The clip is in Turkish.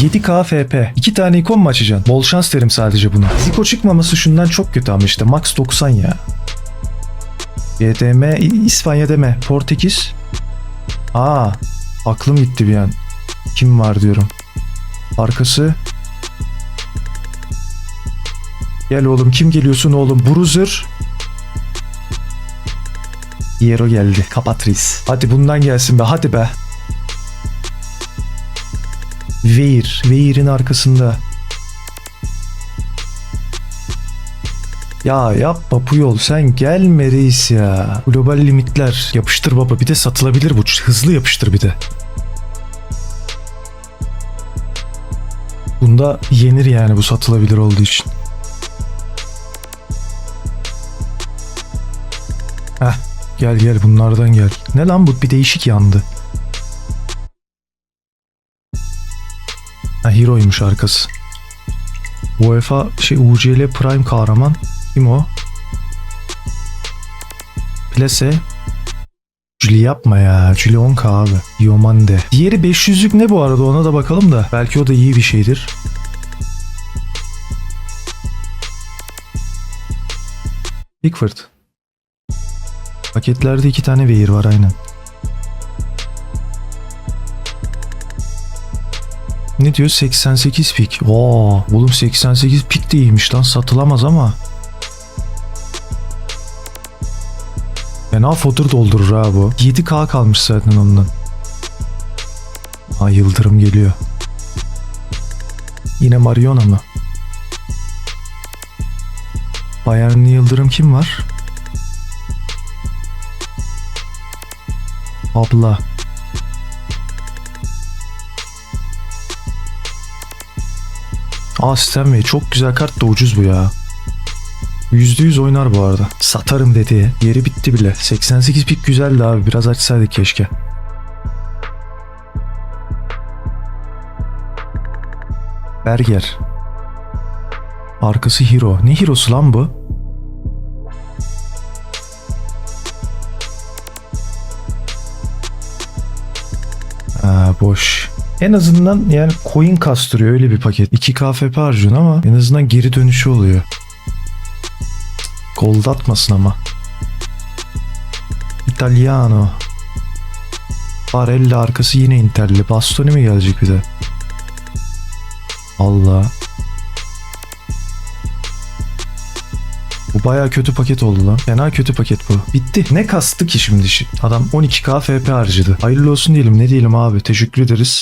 7K FP. 2 tane ikon mu açacaksın? Bol şans derim sadece buna. Ziko çıkmaması şundan çok kötü ama işte. Max 90 ya. YDM İ- İspanya deme. Portekiz. Aa, aklım gitti bir an. Kim var diyorum. Arkası. Gel oğlum kim geliyorsun oğlum? Bruiser. Yero geldi. Kapatris. Hadi bundan gelsin be hadi be. Veir. Veir'in arkasında. Ya yapma Puyol sen gelme reis ya. Global limitler. Yapıştır baba bir de satılabilir bu. Hızlı yapıştır bir de. Bunda yenir yani bu satılabilir olduğu için. Heh gel gel bunlardan gel. Ne lan bu bir değişik yandı. Ha Hero'ymuş arkası. UEFA şey UCL Prime kahraman. Kim o? Plase. Julie yapma ya. Julie 10k abi. Diomande. Diğeri 500'lük ne bu arada ona da bakalım da. Belki o da iyi bir şeydir. Pickford. Paketlerde iki tane Veir var aynen. Ne diyor? 88 pik. Oo, oğlum 88 pik de iyiymiş lan. Satılamaz ama. Fena fodur doldurur ha bu. 7K kalmış zaten ondan. Ha Yıldırım geliyor. Yine Mariona mı? Bayernli Yıldırım kim var? Abla. Aa Stanley çok güzel kart da ucuz bu ya. %100 oynar bu arada. Satarım dedi. Yeri bitti bile. 88 pik güzeldi abi. Biraz açsaydık keşke. Berger. Arkası hero. Ne hero'su lan bu? Aa, boş. En azından yani coin kastırıyor öyle bir paket. 2 KFP harcıyorsun ama en azından geri dönüşü oluyor. Gold atmasın ama. Italiano. Barella arkası yine Inter'li. Bastoni mi gelecek bir de? Allah. Bu baya kötü paket oldu lan. Fena kötü paket bu. Bitti. Ne kastı ki şimdi? şi- Adam 12k FP harcadı. Hayırlı olsun diyelim. Ne diyelim abi. Teşekkür ederiz.